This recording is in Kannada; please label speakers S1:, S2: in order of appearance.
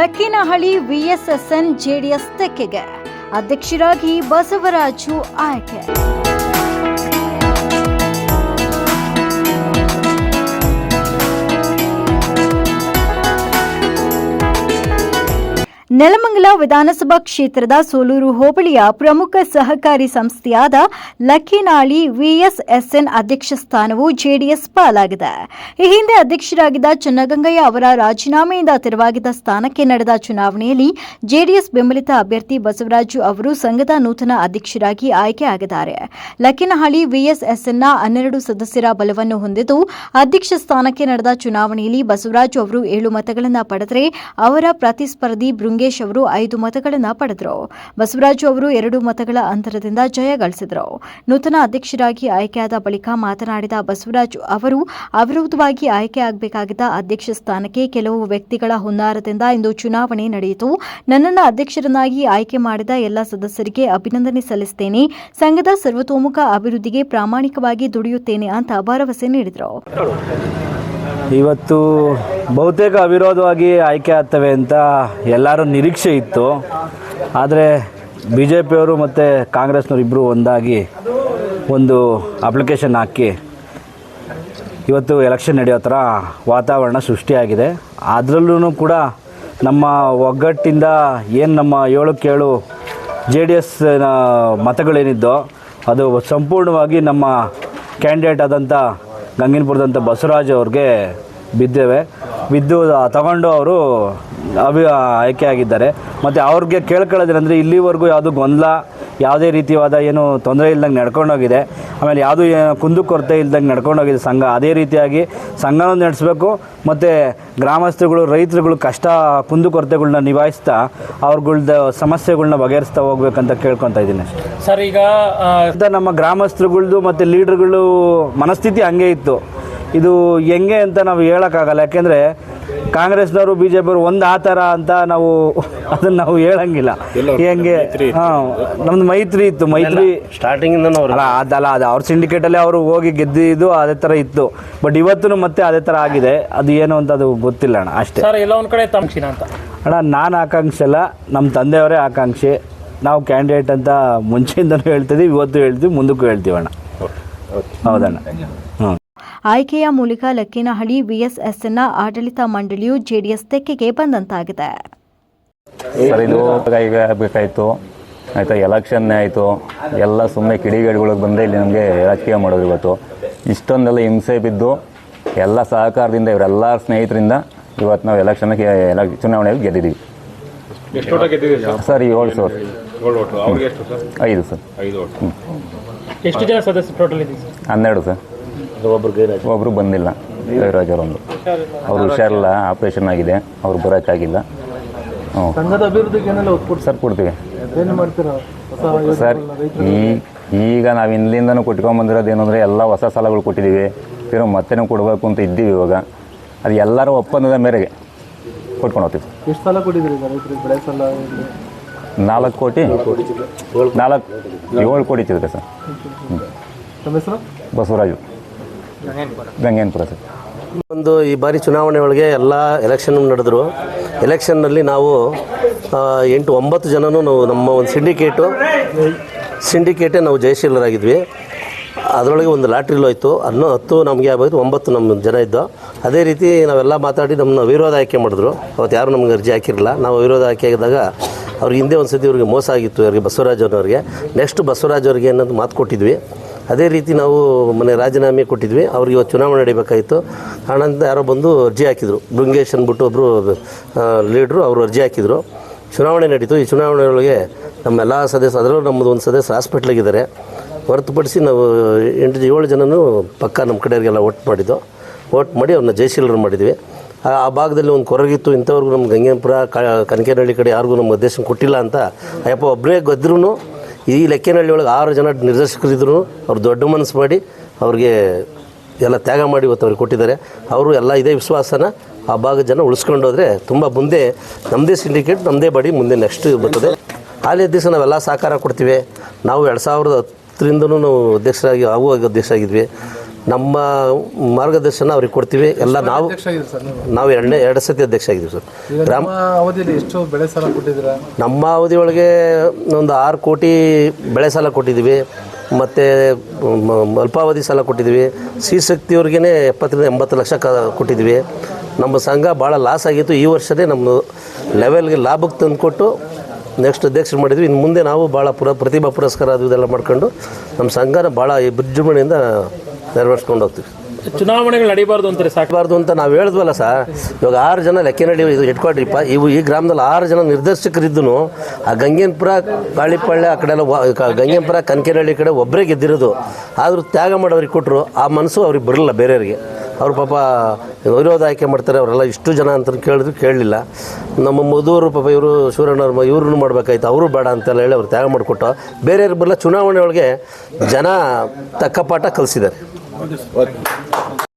S1: ಲಕ್ಕಿನಹಳ್ಳಿ ವಿಎಸ್ಎಸ್ಎನ್ ಜೆಡಿಎಸ್ ತೆಕ್ಕೆಗೆ ಅಧ್ಯಕ್ಷರಾಗಿ ಬಸವರಾಜು ಆಯ್ಕೆ. ನೆಲಮಂಗಲ ವಿಧಾನಸಭಾ ಕ್ಷೇತ್ರದ ಸೋಲೂರು ಹೋಬಳಿಯ ಪ್ರಮುಖ ಸಹಕಾರಿ ಸಂಸ್ಥೆಯಾದ ಲಕ್ಕಿನಾಳಿ ವಿಎಸ್ಎಸ್ಎನ್ ಅಧ್ಯಕ್ಷ ಸ್ಥಾನವು ಜೆಡಿಎಸ್ ಪಾಲಾಗಿದೆ. ಈ ಹಿಂದೆ ಅಧ್ಯಕ್ಷರಾಗಿದ್ದ ಚನ್ನಗಂಗಯ್ಯ ಅವರ ರಾಜೀನಾಮೆಯಿಂದ ತೆರವಾಗಿದ್ದ ಸ್ಥಾನಕ್ಕೆ ನಡೆದ ಚುನಾವಣೆಯಲ್ಲಿ ಜೆಡಿಎಸ್ ಬೆಂಬಲಿತ ಅಭ್ಯರ್ಥಿ ಬಸವರಾಜು ಅವರು ಸಂಘದ ನೂತನ ಅಧ್ಯಕ್ಷರಾಗಿ ಆಯ್ಕೆಯಾಗಿದ್ದಾರೆ ಲಕ್ಕಿನಹಳ್ಳಿ ವಿಎಸ್ಎಸ್ಎನ್ನ ಹನ್ನೆರಡು ಸದಸ್ಯರ ಬಲವನ್ನು ಹೊಂದಿದ್ದು, ಅಧ್ಯಕ್ಷ ಸ್ಥಾನಕ್ಕೆ ನಡೆದ ಚುನಾವಣೆಯಲ್ಲಿ ಬಸವರಾಜು ಅವರು ಏಳು ಮತಗಳನ್ನು ಪಡೆದರೆ ಅವರ ಪ್ರತಿಸ್ಪರ್ಧಿ ಬೃಂಗೇಶ್ ಅವರು ಐದು ಮತಗಳನ್ನು ಪಡೆದರು. ಬಸವರಾಜು ಅವರು ಎರಡು ಮತಗಳ ಅಂತರದಿಂದ ಜಯ ಗಳಿಸಿದರು. ನೂತನ ಅಧ್ಯಕ್ಷರಾಗಿ ಆಯ್ಕೆಯಾದ ಬಳಿಕ ಮಾತನಾಡಿದ ಬಸವರಾಜು ಅವರು, ಅವಿರೋಧವಾಗಿ ಆಯ್ಕೆಯಾಗಬೇಕಾಗಿದ್ದ ಅಧ್ಯಕ್ಷ ಸ್ಥಾನಕ್ಕೆ ಕೆಲವು ವ್ಯಕ್ತಿಗಳ ಹುನ್ನಾರದಿಂದ ಇಂದು ಚುನಾವಣೆ ನಡೆಯಿತು. ನನ್ನನ್ನು ಅಧ್ಯಕ್ಷರನ್ನಾಗಿ ಆಯ್ಕೆ ಮಾಡಿದ ಎಲ್ಲ ಸದಸ್ಯರಿಗೆ ಅಭಿನಂದನೆ ಸಲ್ಲಿಸುತ್ತೇನೆ ಸಂಘದ ಸರ್ವತೋಮುಖ ಅಭಿವೃದ್ಧಿಗೆ ಪ್ರಾಮಾಣಿಕವಾಗಿ ದುಡಿಯುತ್ತೇನೆ ಅಂತ ಭರವಸೆ ನೀಡಿದರು.
S2: ಇವತ್ತು ಬಹುತೇಕ ಅವಿರೋಧವಾಗಿ ಆಯ್ಕೆ ಆಗ್ತವೆ ಅಂತ ಎಲ್ಲರೂ ನಿರೀಕ್ಷೆ ಇತ್ತು. ಆದರೆ ಬಿ ಜೆ ಪಿಯವರು ಮತ್ತು ಕಾಂಗ್ರೆಸ್ನವ್ರು ಇಬ್ಬರು ಒಂದಾಗಿ ಒಂದು ಅಪ್ಲಿಕೇಶನ್ ಹಾಕಿ ಇವತ್ತು ಎಲೆಕ್ಷನ್ ನಡೆಯೋ ಥರ ವಾತಾವರಣ ಸೃಷ್ಟಿಯಾಗಿದೆ. ಅದರಲ್ಲೂ ಕೂಡ ನಮ್ಮ ಒಗ್ಗಟ್ಟಿಂದ ಏನು ನಮ್ಮ ಏಳಕ್ಕೇಳು ಜೆ ಡಿ ಎಸ್ ಮತಗಳೇನಿದ್ದೋ ಅದು ಸಂಪೂರ್ಣವಾಗಿ ನಮ್ಮ ಕ್ಯಾಂಡಿಡೇಟ್ ಆದಂಥ ಗಂಗಿನಪುರದಂಥ ಬಸವರಾಜ್ ಅವ್ರಿಗೆ ಬಿದ್ದೇವೆ. ಬಿದ್ದು ತಗೊಂಡು ಅವರು ಅಭಿ ಆಯ್ಕೆಯಾಗಿದ್ದಾರೆ ಮತ್ತು ಅವ್ರಿಗೆ ಕೇಳ್ಕೊಳ್ಳೋದೇನೆಂದರೆ ಇಲ್ಲಿವರೆಗೂ ಯಾವುದು ಗೊಂದಲ ಯಾವುದೇ ರೀತಿಯಾದ ಏನು ತೊಂದರೆ ಇಲ್ದಂಗೆ ನಡ್ಕೊಂಡೋಗಿದೆ. ಆಮೇಲೆ ಯಾವುದೂ ಕುಂದುಕೊರತೆ ಇಲ್ದಂಗೆ ನಡ್ಕೊಂಡೋಗಿದೆ ಸಂಘ. ಅದೇ ರೀತಿಯಾಗಿ ಸಂಘನೂ ನಡೆಸಬೇಕು ಮತ್ತು ಗ್ರಾಮಸ್ಥರುಗಳು ರೈತರುಗಳು ಕಷ್ಟ ಕುಂದುಕೊರತೆಗಳ್ನ ನಿಭಾಯಿಸ್ತಾ ಅವ್ರಗಳ್ದ ಸಮಸ್ಯೆಗಳನ್ನ ಬಗೆಹರಿಸ್ತಾ ಹೋಗ್ಬೇಕಂತ ಕೇಳ್ಕೊತಾ ಇದ್ದೀನಿ
S3: ಸರ್ ಈಗ
S2: ನಮ್ಮ ಗ್ರಾಮಸ್ಥರುಗಳ್ದು ಮತ್ತು ಲೀಡರ್ಗಳು ಮನಸ್ಥಿತಿ ಹಂಗೆ ಇತ್ತು. ಇದು ಹೆಂಗೆ ಅಂತ ನಾವು ಹೇಳೋಕ್ಕಾಗಲ್ಲ. ಯಾಕೆಂದರೆ ಕಾಂಗ್ರೆಸ್ನವರು ಬಿ ಜೆ ಪಿಯವರು ಒಂದು ಆ ಥರ ಅಂತ ನಾವು ಅದನ್ನು ನಾವು ಹೇಳಂಗಿಲ್ಲ. ಹೆಂಗೆ ಹಾಂ ನಮ್ದು ಮೈತ್ರಿ ಇತ್ತು ಮೈತ್ರಿ.
S4: ಸ್ಟಾರ್ಟಿಂಗಿಂದ
S2: ಅಲ್ಲ ಅದಲ್ಲ ಅದು ಅವ್ರ ಸಿಂಡಿಕೇಟಲ್ಲೇ ಅವರು ಹೋಗಿ ಗೆದ್ದಿದ್ದು ಅದೇ ಥರ ಇತ್ತು. ಬಟ್ ಇವತ್ತು ಮತ್ತೆ ಅದೇ ಥರ ಆಗಿದೆ. ಅದು ಏನು ಅಂತ ಅದು ಗೊತ್ತಿಲ್ಲ ಅಣ್ಣ ಅಷ್ಟೇ.
S3: ಸರ್ ಎಲ್ಲ ಒಂದು ಕಡೆ ತಮ್ಕ್ಷಿನ ಅಂತ?
S2: ಅಣ್ಣ ನಾನು ಆಕಾಂಕ್ಷೆ ಅಲ್ಲ ನಮ್ಮ ತಂದೆಯವರೇ ಆಕಾಂಕ್ಷೆ. ನಾವು ಕ್ಯಾಂಡಿಡೇಟ್ ಅಂತ ಮುಂಚೆಯಿಂದನೂ ಹೇಳ್ತಿದ್ದೀವಿ ಇವತ್ತು ಹೇಳ್ತೀವಿ ಮುಂದಕ್ಕೂ ಹೇಳ್ತೀವಿ ಅಣ್ಣ. ಹೌದಣ್ಣ. ಹ್ಞೂ
S1: ಆಯ್ಕೆಯ ಮೂಲಕ ಲಕ್ಕಿನಹಳ್ಳಿ ವಿಎಸ್ಎಸ್ನ ಆಡಳಿತ ಮಂಡಳಿಯು ಜೆಡಿಎಸ್ ತೆಕ್ಕೆಗೆ ಬಂದಂತಾಗಿದೆ.
S5: ಸರ್ ಇದು ಈಗ ಆಯಿತಾ ಎಲೆಕ್ಷನ್ನೇ ಆಯಿತು. ಎಲ್ಲ ಸುಮ್ಮನೆ ಕಿಡಿಗೇಡುಗಳಿಗೆ ಬಂದೆ ಇಲ್ಲಿ ನಮಗೆ ರಾಜಕೀಯ ಮಾಡೋದು ಇವತ್ತು. ಇಷ್ಟೊಂದೆಲ್ಲ ಹಿಂಸೆ ಬಿದ್ದು ಎಲ್ಲ ಸಹಕಾರದಿಂದ ಇವರೆಲ್ಲ ಸ್ನೇಹಿತರಿಂದ ಇವತ್ತು ನಾವು ಎಲೆಕ್ಷನ್ಗೆ ಎಲೆ ಚುನಾವಣೆಗೆ ಗೆದ್ದಿದ್ದೀವಿ. ಸರ್? ಏಳು ಸರ್. ಐದು ಸರ್.
S3: ಎಷ್ಟು ಜನ ಸದಸ್ಯರು ಟೋಟಲ್ ಇದೆ ಸರ್?
S5: ಹನ್ನೆರಡು ಸರ್. ಒಬ್ಬರು ಬಂದಿಲ್ಲ ಗೈರಾಜರೊಂದು ಅವರು ಅವ್ರು ಹುಷಾರಿಲ್ಲ ಆಪ್ರೇಷನ್ ಆಗಿದೆ ಅವ್ರು ಬರೋಕ್ಕಾಗಿಲ್ಲ. ಹ್ಞೂ
S6: ಸಂಘದ ಅಭಿವೃದ್ಧಿಗೆ ಏನೆಲ್ಲ ಒತ್ತು
S5: ಸರ್ ಕೊಡ್ತೀವಿ.
S6: ಏನು ಮಾಡ್ತೀರಾ?
S5: ಸರ್ ಈ ಈಗ ನಾವು ಇಲ್ಲಿಂದನೂ ಕೊಟ್ಕೊಂಬಂದಿರೋದು ಏನು ಅಂದರೆ ಎಲ್ಲ ಹೊಸ ಸಾಲಗಳು ಕೊಟ್ಟಿದ್ದೀವಿ ತಿರು ಮತ್ತೆನೂ ಕೊಡಬೇಕು ಅಂತ ಇದ್ದೀವಿ ಇವಾಗ. ಅದು ಎಲ್ಲರೂ ಒಪ್ಪಂದದ ಮೇರೆಗೆ ಕೊಟ್ಕೊಂಡು ಹೋಗ್ತೀವಿ.
S6: ಎಷ್ಟು ಸಾಲ ಕೊಟ್ಟಿದ್ದೀರಿ ಬೆಳೆ ಸಾಲ?
S5: ನಾಲ್ಕು ಕೋಟಿ? ನಾಲ್ಕು ಏಳು ಕೋಟಿ ಇಟ್ಟಿದೆ ಸರ್.
S6: ಹ್ಞೂ ಹೆಸರು?
S5: ಬಸವರಾಜು. ಗಂಗೇನ್ಪುರ. ಸರ್.
S4: ಒಂದು ಈ ಬಾರಿ ಚುನಾವಣೆ ಒಳಗೆ ಎಲ್ಲ ಎಲೆಕ್ಷನ್ ನಡೆದ್ರು. ಎಲೆಕ್ಷನ್ನಲ್ಲಿ ನಾವು ಎಂಟು ಒಂಬತ್ತು ಜನನೂ ನಾವು ನಮ್ಮ ಒಂದು ಸಿಂಡಿಕೇಟು ಸಿಂಡಿಕೇಟೇ ನಾವು ಜಯಶೀಲರಾಗಿದ್ವಿ. ಅದರೊಳಗೆ ಒಂದು ಲಾಟ್ರಿಲ್ ಹೋಯ್ತು ಅನ್ನು ಹತ್ತು ನಮಗೆ ಆಗೋಯ್ತು ಒಂಬತ್ತು ನಮ್ಮ ಜನ ಇದ್ದೋ. ಅದೇ ರೀತಿ ನಾವೆಲ್ಲ ಮಾತಾಡಿ ನಮ್ಮನ್ನ ವಿರೋಧ ಆಯ್ಕೆ ಮಾಡಿದ್ರು. ಅವತ್ತು ಯಾರು ನಮ್ಗೆ ಅರ್ಜಿ ಹಾಕಿರಲಿಲ್ಲ. ನಾವು ವಿರೋಧ ಆಯ್ಕೆ ಆಗಿದಾಗ ಅವ್ರಿಗೆ ಹಿಂದೆ ಒಂದು ಸತಿ ಇವ್ರಿಗೆ ಮೋಸ ಆಗಿತ್ತು. ಇವರಿಗೆ ಬಸವರಾಜ್ ಅವ್ರಿಗೆ ನೆಕ್ಸ್ಟ್ ಬಸವರಾಜ್ ಅವ್ರಿಗೆ ಅನ್ನೋದು ಮಾತು ಕೊಟ್ಟಿದ್ವಿ. ಅದೇ ರೀತಿ ನಾವು ಮೊನ್ನೆ ರಾಜೀನಾಮೆ ಕೊಟ್ಟಿದ್ವಿ, ಅವ್ರಿಗೆ ಇವತ್ತು ಚುನಾವಣೆ ನಡೀಬೇಕಾಯಿತು. ಆನಂತರ ಯಾರೋ ಬಂದು ಅರ್ಜಿ ಹಾಕಿದರು. ಬೃಂಗೇಶ್ ಅಂದ್ಬಿಟ್ಟು ಒಬ್ಬರು ಲೀಡ್ರು ಅವರು ಅರ್ಜಿ ಹಾಕಿದರು. ಚುನಾವಣೆ ನಡೀತು. ಈ ಚುನಾವಣೆಯೊಳಗೆ ನಮ್ಮ ನಮ್ಮೆಲ್ಲ ಸದಸ್ಯ, ಅದರಲ್ಲೂ ನಮ್ಮದು ಒಂದು ಸದಸ್ಯ ಹಾಸ್ಪಿಟ್ಲಿಗಿದ್ದಾರೆ ಹೊರತುಪಡಿಸಿ ನಾವು ಎಂಟು, ಏಳು ಜನನೂ ಪಕ್ಕ ನಮ್ಮ ಕಡೆಯವರಿಗೆಲ್ಲ ಓಟ್ ಮಾಡಿದ್ದು. ಓಟ್ ಮಾಡಿ ಅವ್ರನ್ನ ಜಯಶೀಲರು ಮಾಡಿದ್ವಿ. ಆ ಭಾಗದಲ್ಲಿ ಒಂದು ಕೊರಗಿತ್ತು. ಇಂಥವ್ರಿಗೂ ನಮ್ಮ ಗಂಗೇಪುರ ಕನಕೇನಹಳ್ಳಿ ಕಡೆ ಯಾರಿಗೂ ನಮ್ಮ ಉದ್ದೇಶ ಕೊಟ್ಟಿಲ್ಲ ಅಂತ ಅಯ್ಯಪ್ಪ ಒಬ್ಬರೇ ಗೆದ್ರೂ ಈ ಲೆಕ್ಕನಹಳ್ಳಿ ಒಳಗೆ ಆರು ಜನ ನಿರ್ದೇಶಕರಿದ್ರು. ಅವ್ರು ದೊಡ್ಡ ಮನಸ್ಸು ಮಾಡಿ ಅವ್ರಿಗೆ ಎಲ್ಲ ತ್ಯಾಗ ಮಾಡಿ ಇವತ್ತು ಅವ್ರಿಗೆ ಕೊಟ್ಟಿದ್ದಾರೆ. ಅವರು ಎಲ್ಲ ಇದೇ ವಿಶ್ವಾಸನ ಆ ಭಾಗದ ಜನ ಉಳಿಸ್ಕೊಂಡೋದ್ರೆ ತುಂಬ ಮುಂದೆ ನಮ್ಮದೇ ಸಿಂಡಿಕೇಟ್ ನಮ್ಮದೇ ಬಾಡಿ ಮುಂದೆ ನೆಕ್ಸ್ಟ್ ಬರ್ತದೆ. ಹಾಲಿ ದಿವಸ ನಾವೆಲ್ಲ ಸಹಕಾರ ಕೊಡ್ತೀವಿ. ನಾವು ಎರಡು ಸಾವಿರದ ಹತ್ತರಿಂದನೂ ನಾವು ಅಧ್ಯಕ್ಷರಾಗಿ, ಆಗುವಾಗ ಅಧ್ಯಕ್ಷ ಆಗಿದ್ವಿ ನಮ್ಮ ಮಾರ್ಗದರ್ಶನ ಅವ್ರಿಗೆ ಕೊಡ್ತೀವಿ. ಎಲ್ಲ ನಾವು
S6: ನಾವು?
S4: ಎರಡನೇ ಎರಡು ಸತಿ ಅಧ್ಯಕ್ಷ ಆಗಿದ್ದೀವಿ ಸರ್. ಗ್ರಾಮ
S6: ಅವಧಿಯಲ್ಲಿ ಎಷ್ಟು ಬೆಳೆ ಸಾಲ ಕೊಟ್ಟಿದ್ದೀರಾ?
S4: ನಮ್ಮ ಅವಧಿಯೊಳಗೆ ಒಂದು ಆರು ಕೋಟಿ ಬೆಳೆ ಸಾಲ ಕೊಟ್ಟಿದ್ದೀವಿ. ಮತ್ತು ಅಲ್ಪಾವಧಿ ಸಾಲ ಕೊಟ್ಟಿದ್ದೀವಿ. ಸಿ ಶಕ್ತಿಯವ್ರಿಗೇ ಎಪ್ಪತ್ತರಿಂದ ಎಂಬತ್ತು ಲಕ್ಷ ಕ ಕೊಟ್ಟಿದ್ದೀವಿ. ನಮ್ಮ ಸಂಘ ಭಾಳ ಲಾಸ್ ಆಗಿತ್ತು. ಈ ವರ್ಷವೇ ನಮ್ಮ ಲೆವೆಲ್ಗೆ ಲಾಭಕ್ಕೆ ತಂದುಕೊಟ್ಟು ನೆಕ್ಸ್ಟ್ ಅಧ್ಯಕ್ಷರು ಮಾಡಿದ್ವಿ. ಇನ್ನು ಮುಂದೆ ನಾವು ಭಾಳ ಪುರ ಪ್ರತಿಭಾ ಪುರಸ್ಕಾರ ಅದು ಇದೆಲ್ಲ ಮಾಡ್ಕೊಂಡು ನಮ್ಮ ಸಂಘನ ಭಾಳ ವಿಜೃಂಭಣೆಯಿಂದ ನೆರವೇರಿಸ್ಕೊಂಡು ಹೋಗ್ತೀವಿ.
S3: ಚುನಾವಣೆಗಳು ನಡೀಬಾರ್ದು ಅಂತಾರೆ
S4: ಸಾಕಬಾರ್ದು ಅಂತ ನಾವು ಹೇಳಿದ್ವಲ್ಲ ಸರ್ ಇವಾಗ ಆರು ಜನ ಲೆಕ್ಕನಡಿ ಇದು ಇಟ್ಕೊಡ್ರಿಪ್ಪ ಇವು ಈ ಗ್ರಾಮದಲ್ಲಿ ಆರು ಜನ ನಿರ್ದೇಶಕರಿದ್ದು ಆ ಗಂಗೇನ್ಪುರ ಕಾಳಿಪಳ್ಳೆ ಆ ಕಡೆ ಎಲ್ಲ ಗಂಗೇನ್ಪುರ ಕನಕೆನಹಳ್ಳಿ ಕಡೆ ಒಬ್ಬರೇ ಗೆದ್ದಿರೋದು. ಆದರೂ ತ್ಯಾಗ ಮಾಡೋರಿಗೆ ಕೊಟ್ಟರು ಆ ಮನಸ್ಸು ಅವ್ರಿಗೆ ಬರಲಿಲ್ಲ ಬೇರೆಯವರಿಗೆ. ಅವ್ರು ಪಾಪ ವಿರೋಧ ಆಯ್ಕೆ ಮಾಡ್ತಾರೆ, ಅವರೆಲ್ಲ ಇಷ್ಟು ಜನ ಅಂತ ಕೇಳಿದ್ರು, ಕೇಳಲಿಲ್ಲ. ನಮ್ಮ ಮಧುವರು ಪಾಪ ಇವರು ಶಿವರಣ್ಣವ್ರ ಇವ್ರನ್ನೂ ಮಾಡಬೇಕಾಯ್ತು, ಅವರು ಬೇಡ ಅಂತೆಲ್ಲ ಹೇಳಿ ಅವ್ರು ತ್ಯಾಗ ಮಾಡಿಕೊಟ್ಟು, ಬೇರೆಯವ್ರ ಬರಲ್ಲ ಚುನಾವಣೆ ಒಳಗೆ ಜನ ತಕ್ಕ ಪಾಠ ಕಲಿಸಿದ್ದಾರೆ.